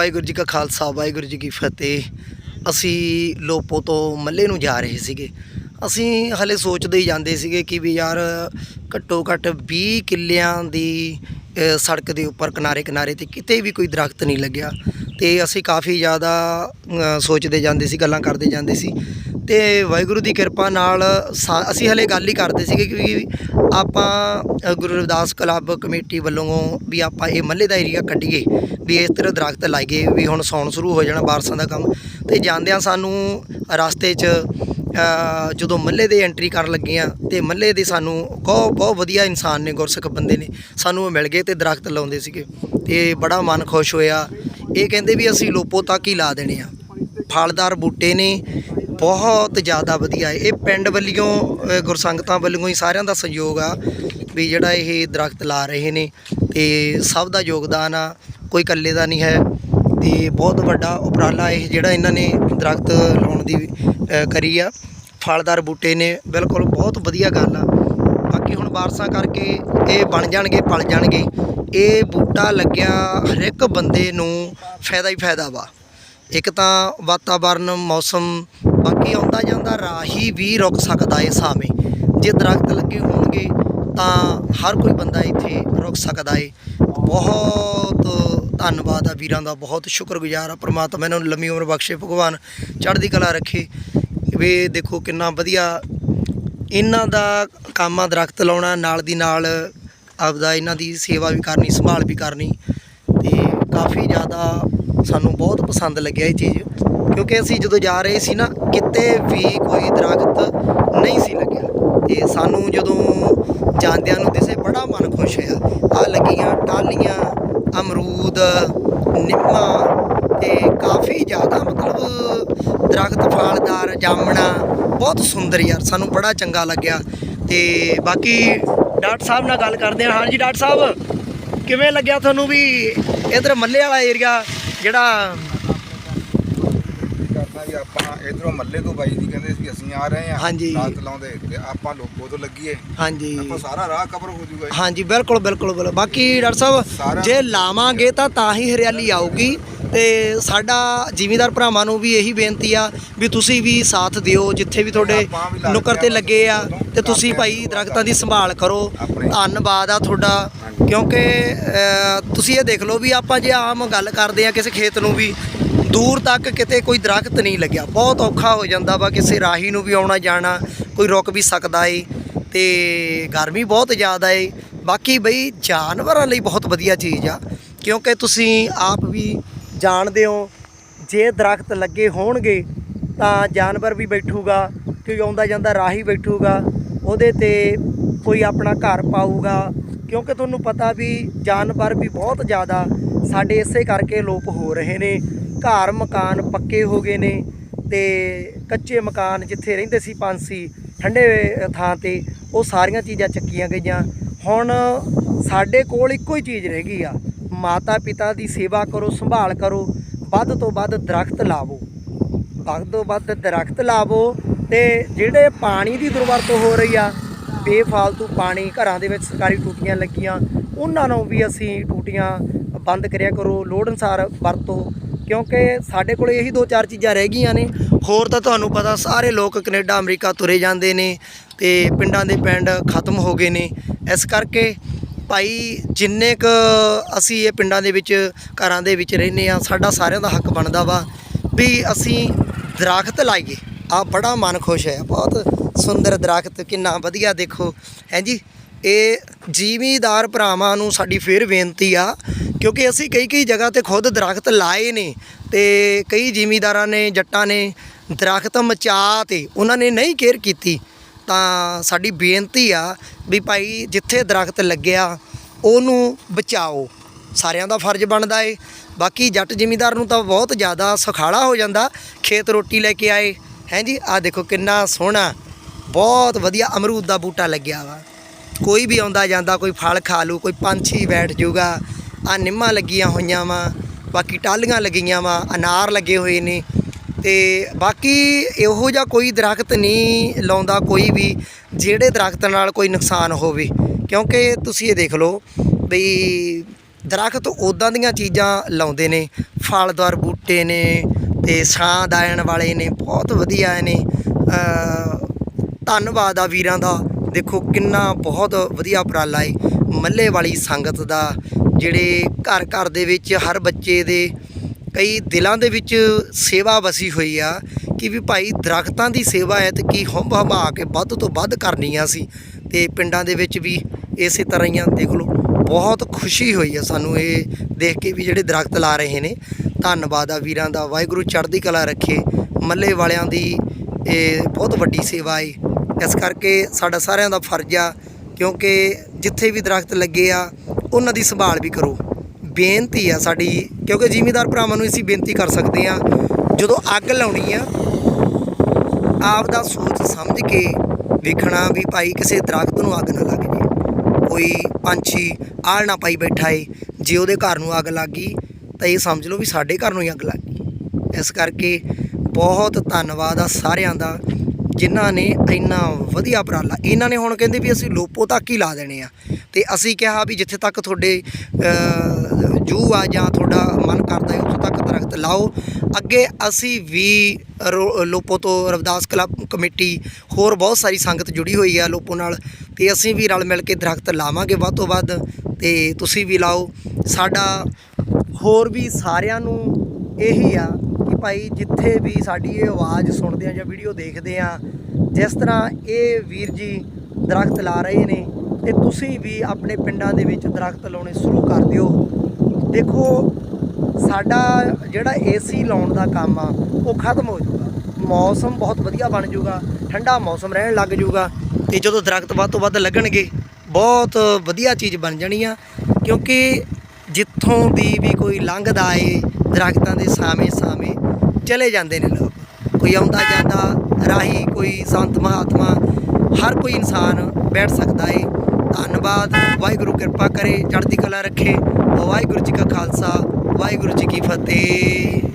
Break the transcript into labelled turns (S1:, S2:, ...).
S1: ਵਾਹਿਗੁਰੂ ਜੀ ਕਾ ਖਾਲਸਾ, ਵਾਹਿਗੁਰੂ ਜੀ ਕੀ ਫਤਿਹ। ਅਸੀਂ ਲੋਪੋ ਤੋਂ ਮੱਲੇ ਨੂੰ ਜਾ ਰਹੇ ਸੀਗੇ। ਅਸੀਂ ਹਲੇ ਸੋਚਦੇ ਹੀ ਜਾਂਦੇ ਸੀਗੇ ਕਿ ਵੀ ਯਾਰ, ਘੱਟੋ ਘੱਟ 20 ਕਿੱਲਿਆਂ ਦੀ ਸੜਕ ਦੇ ਉੱਪਰ ਕਿਨਾਰੇ ਕਿਨਾਰੇ ਤੇ ਕਿਤੇ ਵੀ ਕੋਈ ਦਰਖਤ ਨਹੀਂ ਲੱਗਿਆ। ਤੇ ਅਸੀਂ ਕਾਫੀ ਜ਼ਿਆਦਾ ਸੋਚਦੇ ਜਾਂਦੇ ਸੀ, ਗੱਲਾਂ ਕਰਦੇ ਜਾਂਦੇ ਸੀ ਤੇ ਵਾਹਿਗੁਰੂ ਦੀ ਕਿਰਪਾ ਨਾਲ ਸਾ- ਅਸੀਂ ਹਲੇ ਗੱਲ ਹੀ ਕਰਦੇ ਸੀਗੇ ਕਿ ਆਪਾਂ ਗੁਰੂ ਰਵਿਦਾਸ ਕਲੱਬ ਕਮੇਟੀ ਵੱਲੋਂ ਵੀ ਆਪਾਂ ਇਹ ਮੱਲੇ ਦਾ ਏਰੀਆ ਕੱਢੀਏ, ਵੀ ਇਸ ਤਰ੍ਹਾਂ ਦਰਖਤ ਲਾਈਏ, ਵੀ ਹੁਣ ਸੌਣ ਸ਼ੁਰੂ ਹੋ ਜਾਣਾ ਬਾਰਸਾਂ ਦਾ ਕੰਮ। ਤੇ ਜਾਂਦਿਆਂ ਸਾਨੂੰ ਰਸਤੇ 'ਚ ਜਦੋਂ ਮੱਲੇ ਦੇ ਐਂਟਰੀ ਕਰਨ ਲੱਗੇ ਆ ਤੇ ਮੱਲੇ ਦੇ ਸਾਨੂੰ ਬਹੁਤ ਬਹੁਤ ਵਧੀਆ ਇਨਸਾਨ ਨੇ, ਗੁਰਸਿੱਖ ਬੰਦੇ ਨੇ ਸਾਨੂੰ ਉਹ ਮਿਲ ਗਏ ਤੇ ਦਰਖਤ ਲਾਉਂਦੇ ਸੀਗੇ। ਤੇ ਬੜਾ ਮਨ ਖੁਸ਼ ਹੋਇਆ। ਇਹ ਕਹਿੰਦੇ ਵੀ ਅਸੀਂ ਲੋਪੋ ਤੱਕ ਹੀ ਲਾ ਦੇਣੇ ਆ। ਫਲਦਾਰ ਬੂਟੇ ਨੇ ਬਹੁਤ ਜ਼ਿਆਦਾ ਵਧੀਆ ਹੈ। ਇਹ ਪਿੰਡ ਵੱਲੋਂ ਗੁਰਸੰਗਤਾਂ ਵੱਲੋਂ ਹੀ ਸਾਰਿਆਂ ਦਾ ਸਹਿਯੋਗ ਆ ਵੀ ਜਿਹੜਾ ਇਹ ਦਰਖਤ ਲਾ ਰਹੇ ਨੇ ਤੇ ਸਭ ਦਾ ਯੋਗਦਾਨ ਆ, ਕੋਈ ਇਕੱਲੇ ਦਾ ਨਹੀਂ ਹੈ ਤੇ ਬਹੁਤ ਵੱਡਾ ਉਪਰਾਲਾ ਇਹ ਜਿਹੜਾ ਇਹਨਾਂ ਨੇ ਦਰਖਤ ਲਾਉਣ ਦੀ ਕਰੀ ਆ। ਫਲਦਾਰ ਬੂਟੇ ਨੇ, ਬਿਲਕੁਲ ਬਹੁਤ ਵਧੀਆ ਗੱਲ ਆ। ਬਾਕੀ ਹੁਣ ਬਾਰਸਾਂ ਕਰਕੇ ਇਹ ਬਣ ਜਾਣਗੇ, ਪਲ ਜਾਣਗੇ। ਇਹ ਬੂਟਾ ਲੱਗਿਆ ਹਰ ਇੱਕ ਬੰਦੇ ਨੂੰ ਫਾਇਦਾ ਹੀ ਫਾਇਦਾ ਵਾ। ਇੱਕ ਤਾਂ ਵਾਤਾਵਰਨ, ਮੌਸਮ ਬਾਕੀ ਆਉਂਦਾ ਜਾਂਦਾ ਰਾਹੀ ਵੀ ਰੁਕ ਸਕਦਾ ਏ ਸਾਵੇਂ। ਜੇ ਦਰਖਤ ਲੱਗੇ ਹੋਣਗੇ, ਤਾਂ ਹਰ ਕੋਈ ਬੰਦਾ ਇੱਥੇ ਰੁਕ ਸਕਦਾ ਏ। ਬਹੁਤ ਧੰਨਵਾਦ ਆ ਵੀਰਾਂ ਦਾ, ਬਹੁਤ ਸ਼ੁਕਰਗੁਜ਼ਾਰ ਆ ਪ੍ਰਮਾਤਮਾ ਇਹਨਾਂ ਨੂੰ ਲੰਮੀ ਉਮਰ ਬਖਸ਼ੇ, ਭਗਵਾਨ ਚੜ੍ਹਦੀ ਕਲਾ ਰੱਖੇ। ਵੇ ਦੇਖੋ ਕਿੰਨਾ ਵਧੀਆ ਇਹਨਾਂ ਦਾ ਕੰਮ ਆ ਦਰਖਤ ਲਾਉਣਾ, ਨਾਲ ਦੀ ਨਾਲ ਆਪਦਾ ਇਹਨਾਂ ਦੀ ਸੇਵਾ ਵੀ ਕਰਨੀ, ਸੰਭਾਲ ਵੀ ਕਰਨੀ। ਤੇ ਕਾਫੀ ਜ਼ਿਆਦਾ ਸਾਨੂੰ ਬਹੁਤ ਪਸੰਦ ਲੱਗਿਆ ਇਹ ਚੀਜ਼। ਕਿਉਂਕਿ ਅਸੀਂ ਜਦੋਂ ਜਾ ਰਹੇ ਸੀ ਨਾ, ਕਿਤੇ ਵੀ ਕੋਈ ਦਰਖਤ ਨਹੀਂ ਸੀ ਲੱਗਿਆ। ਤੇ ਸਾਨੂੰ ਜਦੋਂ ਜਾਂਦਿਆਂ ਨੂੰ ਦਿਸੇ ਬੜਾ ਮਨ ਖੁਸ਼ ਹੋਇਆ। ਆ ਲੱਗੀਆਂ ਟਾਲੀਆਂ ਅਮਰੂਦ, ਨਿੰਮਾਂ ਤੇ ਕਾਫੀ ਜ਼ਿਆਦਾ ਮਤਲਬ ਦਰਖਤ, ਫਲਦਾਰ, ਜਾਮਣਾ, ਬਹੁਤ ਸੁੰਦਰ ਯਾਰ, ਸਾਨੂੰ ਬੜਾ ਚੰਗਾ ਲੱਗਿਆ। ਤੇ ਬਾਕੀ ਡਾਕਟਰ ਸਾਹਿਬ ਨਾਲ ਗੱਲ ਕਰਦੇ ਹਾਂ। ਹਾਂਜੀ ਡਾਕਟਰ ਸਾਹਿਬ, ਕਿਵੇਂ ਲੱਗਿਆ ਤੁਹਾਨੂੰ ਵੀ ਇਧਰ ਮੱਲੇ ਵਾਲਾ ਏਰੀਆ ਜਿਹੜਾ
S2: ਕਰਦਾ ਵੀ ਆਪਾਂ ਇਧਰੋਂ ਮੱਲੇ ਤੋਂ ਬਾਈ ਜੀ ਕਹਿੰਦੇ ਸੀ ਅਸੀਂ ਆ ਰਹੇ ਹਾਂ
S1: ਹਾਂਜੀ।
S2: ਰਾਤ ਲਾਉਂਦੇ ਤੇ ਆਪਾਂ ਲੋਕੋ ਤੋਂ ਲੱਗੀਏ
S1: ਹਾਂਜੀ
S2: ਆਪਾਂ ਸਾਰਾ ਰਾਹ ਕਵਰ ਹੋ ਜਾਊਗਾ ਜੀ।
S1: ਹਾਂਜੀ ਬਿਲਕੁਲ ਬਿਲਕੁਲ ਬਿਲਕੁਲ ਬਾਕੀ ਡਾਕਟਰ ਸਾਹਿਬ
S2: ਸਾਰਾ-
S1: ਜੇ ਲਾਵਾਂਗੇ ਤਾਂ ਤਾਂ ਹੀ ਹਰਿਆਲੀ ਆਊਗੀ ਤੇ ਸਾਡਾ ਜ਼ਿਮੀਂਦਾਰ ਭਰਾਵਾਂ ਨੂੰ ਵੀ ਇਹੀ ਬੇਨਤੀ ਆ ਵੀ ਤੁਸੀਂ ਵੀ ਸਾਥ ਦਿਓ ਜਿੱਥੇ ਵੀ ਤੁਹਾਡੇ
S2: ਆਪਾਂ ਵੀ ਲੱਗਦੇ
S1: ਨੁੱਕਰ ਤੇ
S2: ਆ,
S1: ਲੱਗੇ ਆ ਤੇ ਤੁਸੀਂ ਭਾਈ ਦਰਖਤਾਂ ਦੀ ਸੰਭਾਲ ਕਰੋ
S2: ਆਪਣੇ।
S1: ਧੰਨਵਾਦ ਆ ਤੁਹਾਡਾ
S2: ਹਾਂਜੀ।
S1: ਕਿਉਂਕਿ ਤੁਸੀਂ ਇਹ ਦੇਖ ਲਓ ਵੀ ਆਪਾਂ ਜੇ ਆਮ ਗੱਲ ਕਰਦੇ ਆ ਕਿਸੇ ਖੇਤ ਨੂੰ ਵੀ ਦੂਰ ਤੱਕ ਕਿਤੇ ਕੋਈ ਦਰਖਤ ਨਹੀਂ ਲੱਗਿਆ। ਬਹੁਤ ਔਖਾ ਹੋ ਜਾਂਦਾ ਵਾ ਕਿਸੇ ਰਾਹੀ ਨੂੰ ਵੀ ਆਉਣਾ ਜਾਣਾ, ਕੋਈ ਰੁਕ ਵੀ ਸਕਦਾ ਏ ਤੇ ਗਰਮੀ ਬਹੁਤ ਜ਼ਿਆਦਾ ਏ। ਬਾਕੀ ਬਈ ਜਾਨਵਰਾਂ ਲਈ ਬਹੁਤ ਵਧੀਆ ਚੀਜ਼ ਆ, ਕਿਉਂਕਿ ਤੁਸੀਂ ਆਪ ਵੀ ਜਾਣਦੇ ਹੋ, ਜੇ ਦਰਖਤ ਲੱਗੇ ਹੋਣਗੇ ਤਾਂ ਜਾਨਵਰ ਵੀ ਬੈਠੂਗਾ, ਕੋਈ ਆਉਂਦਾ ਜਾਂਦਾ ਰਾਹੀ ਬੈਠੂਗਾ, ਉਹਦੇ ਤੇ ਕੋਈ ਆਪਣਾ ਘਰ ਪਾਊਗਾ। ਕਿਉਂਕਿ ਤੁਹਾਨੂੰ ਪਤਾ ਵੀ ਜਾਨਵਰ ਵੀ ਬਹੁਤ ਜ਼ਿਆਦਾ ਸਾਡੇ ਇਸੇ ਕਰਕੇ ਲੋਪ ਹੋ ਰਹੇ ਨੇ। ਘਰ ਮਕਾਨ ਪੱਕੇ ਹੋ ਗਏ ਨੇ ਤੇ ਕੱਚੇ ਮਕਾਨ ਜਿੱਥੇ ਰਹਿੰਦੇ ਸੀ ਪੰਛੀ ਠੰਡੇ ਥਾਂ ਤੇ, ਉਹ ਸਾਰੀਆਂ ਚੀਜ਼ਾਂ ਚੱਕੀਆਂ ਗਈਆਂ। ਹੁਣ ਸਾਡੇ ਕੋਲ ਇੱਕੋ ਹੀ ਚੀਜ਼ ਰਹਿ ਗਈ ਆ। ਮਾਤਾ ਪਿਤਾ ਦੀ ਸੇਵਾ ਕਰੋ, ਸੰਭਾਲ ਕਰੋ, ਵੱਧ ਤੋਂ ਵੱਧ ਦਰਖਤ ਲਾਵੋ। ਵੱਧ ਤੋਂ ਵੱਧ ਦਰਖਤ ਲਾਵੋ ਤੇ ਜਿਹੜੇ ਪਾਣੀ ਦੀ ਦੁਰਵਰਤੋਂ ਹੋ ਰਹੀ ਆ, ਬੇਫਾਲਤੂ ਪਾਣੀ ਘਰਾਂ ਦੇ ਵਿੱਚ ਸਰਕਾਰੀ ਟੂਟੀਆਂ ਲੱਗੀਆਂ, ਉਹਨਾਂ ਨੂੰ ਵੀ ਅਸੀਂ ਟੂਟੀਆਂ ਬੰਦ ਕਰਿਆ ਕਰੋ। ਲੋੜ ਅਨਸਾਰ ਵਰਤੋ ਕਿਉਂਕਿ ਸਾਡੇ ਕੋਲ ਇਹੀ ਦੋ ਚਾਰ ਚੀਜ਼ਾਂ ਰਹਿ ਗਈਆਂ ਨੇ। ਹੋਰ ਤਾਂ ਤੁਹਾਨੂੰ ਪਤਾ ਸਾਰੇ ਲੋਕ ਕੈਨੇਡਾ, ਅਮਰੀਕਾ ਤੁਰੇ ਜਾਂਦੇ ਨੇ ਤੇ ਪਿੰਡਾਂ ਦੇ ਪਿੰਡ ਖਤਮ ਹੋ ਗਏ ਨੇ। ਇਸ ਕਰਕੇ ਭਾਈ ਜਿੰਨੇ ਕ ਅਸੀਂ ਇਹ ਪਿੰਡਾਂ ਦੇ ਵਿੱਚ, ਘਰਾਂ ਦੇ ਵਿੱਚ ਰਹਿੰਦੇ ਆ ਸਾਡਾ ਸਾਰਿਆਂ ਦਾ ਹੱਕ ਬਣਦਾ ਵਾ ਵੀ ਅਸੀਂ ਦਰਖਤ ਲਾਈਏ। ਆ ਬੜਾ ਮਨ ਖੁਸ਼ ਹੈ, ਬਹੁਤ ਸੁੰਦਰ ਦਰਖਤ, ਕਿੰਨਾ ਵਧੀਆ ਦੇਖੋ। ਹੈ ਜੀ? ਇਹ ਜ਼ਿਮੀਦਾਰ ਭਰਾਵਾਂ ਨੂੰ ਸਾਡੀ ਫੇਰ ਬੇਨਤੀ ਆ ਕਿਉਂਕਿ ਅਸੀਂ ਕਈ ਕਈ ਜਗ੍ਹਾ ਤੇ ਖੁਦ ਦਰਖਤ ਲਾਏ ਨੇ ਤੇ ਕਈ ਜ਼ਿਮੀਦਾਰਾਂ ਨੇ, ਜੱਟਾਂ ਨੇ ਦਰਖਤ ਮਚਾ ਤੇ ਉਹਨਾਂ ਨੇ ਨਹੀਂ ਕੇਅਰ ਕੀਤੀ, ਤਾਂ ਸਾਡੀ ਬੇਨਤੀ ਆ ਵੀ ਭਾਈ ਜਿੱਥੇ ਦਰਖਤ ਲੱਗਿਆ ਉਹਨੂੰ ਬਚਾਓ। ਸਾਰਿਆਂ ਦਾ ਫਰਜ਼ ਬਣਦਾ ਏ। ਬਾਕੀ ਜੱਟ ਜ਼ਿਮੀਂਦਾਰ ਨੂੰ ਤਾਂ ਬਹੁਤ ਜ਼ਿਆਦਾ ਸੁਖਾਲਾ ਹੋ ਜਾਂਦਾ, ਖੇਤ ਰੋਟੀ ਲੈ ਕੇ ਆਏ। ਹੈਂ ਜੀ ਆ ਦੇਖੋ ਕਿੰਨਾ ਸੋਹਣਾ, ਬਹੁਤ ਵਧੀਆ ਅਮਰੂਦ ਦਾ ਬੂਟਾ ਲੱਗਿਆ ਵਾ। ਕੋਈ ਵੀ ਆਉਂਦਾ ਜਾਂਦਾ, ਕੋਈ ਫਲ ਖਾ ਲੂ, ਕੋਈ ਪੰਛੀ ਬੈਠ ਜਾਊਗਾ ਆ ਨਿੰਮਾਂ ਲੱਗੀਆਂ ਹੋਈਆਂ ਵਾ, ਬਾਕੀ ਟਾਲੀਆਂ ਲੱਗੀਆਂ ਵਾ, ਅਨਾਰ ਲੱਗੇ ਹੋਏ ਨੇ। ਤੇ ਬਾਕੀ ਇਹੋ ਜਿਹਾ ਕੋਈ ਦਰਖਤ ਨਹੀਂ ਲਾਉਂਦਾ ਕੋਈ ਵੀ, ਜਿਹੜੇ ਦਰਖਤ ਨਾਲ ਕੋਈ ਨੁਕਸਾਨ ਹੋਵੇ। ਕਿਉਂਕਿ ਤੁਸੀਂ ਇਹ ਦੇਖ ਲਓ ਵੀ ਦਰਖਤ ਉਦਾਂ ਦੀਆਂ ਚੀਜ਼ਾਂ ਲਾਉਂਦੇ ਨੇ, ਫਲਦਾਰ ਬੂਟੇ ਨੇ ਤੇ ਛਾਂ ਦਾਇਣ ਵਾਲੇ ਨੇ, ਬਹੁਤ ਵਧੀਆ ਨੇ ਧੰਨਵਾਦ ਆ ਵੀਰਾਂ ਦਾ। ਦੇਖੋ ਕਿੰਨਾ ਬਹੁਤ ਵਧੀਆ ਉਪਰਾਲਾ ਏ ਮੱਲੇ ਵਾਲੀ ਸੰਗਤ ਦਾ ਜਿਹੜੇ ਘਰ ਘਰ ਦੇ ਵਿੱਚ ਹਰ ਬੱਚੇ ਦੇ ਕਈ ਦਿਲਾਂ ਦੇ ਵਿੱਚ ਸੇਵਾ ਵਸੀ ਹੋਈ ਆ ਕਿ ਵੀ ਭਾਈ ਦਰਖਤਾਂ ਦੀ ਸੇਵਾ ਹੈ ਤੇ ਕੀ ਹੰਭ ਹੰਭਾ ਕੇ ਵੱਧ ਤੋਂ ਵੱਧ ਕਰਨੀ ਆ ਸੀ ਤੇ ਪਿੰਡਾਂ ਦੇ ਵਿੱਚ ਵੀ ਇਸੇ ਤਰ੍ਹਾਂ ਹੀ ਆ, ਦੇਖ ਲਓ, ਬਹੁਤ ਖੁਸ਼ੀ ਹੋਈ ਆ ਸਾਨੂੰ ਇਹ ਦੇਖ ਕੇ ਵੀ ਜਿਹੜੇ ਦਰਖਤ ਲਾ ਰਹੇ ਨੇ। ਧੰਨਵਾਦ ਆ ਵੀਰਾਂ ਦਾ, ਵਾਹਿਗੁਰੂ ਚੜ੍ਹਦੀ ਕਲਾ ਰੱਖੇ, ਮੱਲੇ ਵਾਲਿਆਂ ਦੀ ਇਹ ਬਹੁਤ ਵੱਡੀ ਸੇਵਾ ਏ। ਇਸ ਕਰਕੇ ਸਾਡਾ ਸਾਰਿਆਂ ਦਾ ਫਰਜ਼ ਆ, ਕਿਉਂਕਿ ਜਿੱਥੇ ਵੀ ਦਰਖਤ ਲੱਗੇ ਆ ਉਹਨਾਂ ਦੀ ਸੰਭਾਲ ਵੀ ਕਰੋ। ਬੇਨਤੀ ਆ ਸਾਡੀ, ਕਿਉਂਕਿ ਜ਼ਿਮੀਦਾਰ ਭਰਾਵਾਂ ਨੂੰ ਅਸੀਂ ਬੇਨਤੀ ਕਰ ਸਕਦੇ ਆ, ਜਦੋਂ ਅੱਗ ਲਾਉਣੀ ਆ, ਆਪ ਦਾ ਸੋਚ ਸਮਝ ਕੇ ਵੇਖਣਾ ਵੀ ਭਾਈ ਕਿਸੇ ਦਰਖਤ ਨੂੰ ਅੱਗ ਨਾ ਲੱਗ ਜੇ ਕੋਈ ਪੰਛੀ ਆਲ ਨਾ ਪਾਈ ਬੈਠਾ ਏ, ਜੇ ਉਹਦੇ ਘਰ ਨੂੰ ਅੱਗ ਲੱਗ ਗਈ, ਤਾਂ ਇਹ ਸਮਝ ਲਓ ਵੀ ਸਾਡੇ ਘਰ ਨੂੰ ਹੀ ਅੱਗ ਲੱਗ ਗਈ। ਇਸ ਕਰਕੇ ਬਹੁਤ ਧੰਨਵਾਦ ਆ ਸਾਰਿਆਂ ਦਾ, ਜਿਨ੍ਹਾਂ ਨੇ ਇੰਨਾ ਵਧੀਆ ਉਪਰਾਲਾ, ਇਹਨਾਂ ਨੇ ਹੁਣ ਕਹਿੰਦੇ ਵੀ ਅਸੀਂ ਲੋਪੋ ਤੱਕ ਹੀ ਲਾ ਦੇਣੇ ਆ। ਤੇ ਅਸੀਂ ਕਿਹਾ ਵੀ ਜਿੱਥੇ ਤੱਕ ਤੁਹਾਡੇ ਜੂ ਆ ਜਾਂ ਤੁਹਾਡਾ ਮਨ ਕਰਦਾ ਹੈ, ਉੱਥੇ ਤੱਕ ਦਰਖਤ ਲਾਓ। ਅੱਗੇ ਅਸੀਂ ਵੀ ਰੋ- ਲੋਪੋ ਤੋਂ ਰਵਦਾਸ ਕਲੱਬ ਕਮੇਟੀ, ਹੋਰ ਬਹੁਤ ਸਾਰੀ ਸੰਗਤ ਜੁੜੀ ਹੋਈ ਆ ਲੋਪੋ ਨਾਲ, ਤੇ ਅਸੀਂ ਵੀ ਰਲ ਮਿਲ ਕੇ ਦਰਖਤ ਲਾਵਾਂਗੇ ਵੱਧ ਤੋਂ ਵੱਧ, ਤੇ ਤੁਸੀਂ ਵੀ ਲਾਓ। ਸਾਡਾ ਹੋਰ ਵੀ ਸਾਰਿਆਂ ਨੂੰ ਇਹੀ ਆ ਕਿ ਭਾਈ ਜਿੱਥੇ ਵੀ ਸਾਡੀ ਇਹ ਆਵਾਜ਼ ਸੁਣਦੇ ਆ ਜਾਂ ਵੀਡੀਓ ਦੇਖਦੇ ਆ, ਜਿਸ ਤਰ੍ਹਾਂ ਇਹ ਵੀਰ ਜੀ ਦਰਖਤ ਲਾ ਰਹੇ ਨੇ ਤੇ ਤੁਸੀਂ ਵੀ ਆਪਣੇ ਪਿੰਡਾਂ ਦੇ ਵਿੱਚ ਦਰਖਤ ਲਾਉਣੇ ਸ਼ੁਰੂ ਕਰ ਦਿਓ। ਦੇਖੋ, ਸਾਡਾ ਜਿਹੜਾ ਏਸੀ ਲਾਉਣ ਦਾ ਕੰਮ ਆ, ਉਹ ਖਤਮ ਹੋ ਜਾਊਗਾ। ਮੌਸਮ ਬਹੁਤ ਵਧੀਆ ਬਣ ਜਾਊਗਾ, ਠੰਡਾ ਮੌਸਮ ਰਹਿਣ ਲੱਗ ਜਾਊਗਾ ਤੇ ਜਦੋਂ ਦਰਖਤ ਵੱਧ ਤੋਂ ਵੱਧ ਲੱਗਣਗੇ, ਬਹੁਤ ਵਧੀਆ ਚੀਜ਼ ਬਣ ਜਾਣੀ ਆ, ਕਿਉਂਕਿ ਜਿੱਥੋਂ ਦੀ ਵੀ ਕੋਈ ਲੰਘਦਾ ਏ, ਦਰਖਤਾਂ ਦੇ ਸਾਵੇਂ ਸਾਵੇਂ ਚਲੇ ਜਾਂਦੇ ਨੇ ਲੋਕ। ਕੋਈ ਆਉਂਦਾ ਜਾਂਦਾ, ਰਾਹੀ ਕੋਈ ਸੰਤ ਮਹਾਤਮਾ, ਹਰ ਕੋਈ ਇਨਸਾਨ ਬੈਠ ਸਕਦਾ ਏ। ਧੰਨਵਾਦ। ਵਾਹਿਗੁਰੂ ਕਿਰਪਾ ਕਰੇ, ਚੜ੍ਹਦੀ ਕਲਾ ਰੱਖੇ। ਵਾਹਿਗੁਰੂ ਜੀ ਕਾ ਖਾਲਸਾ, ਵਾਹਿਗੁਰੂ ਜੀ ਕੀ ਫਤਿਹ।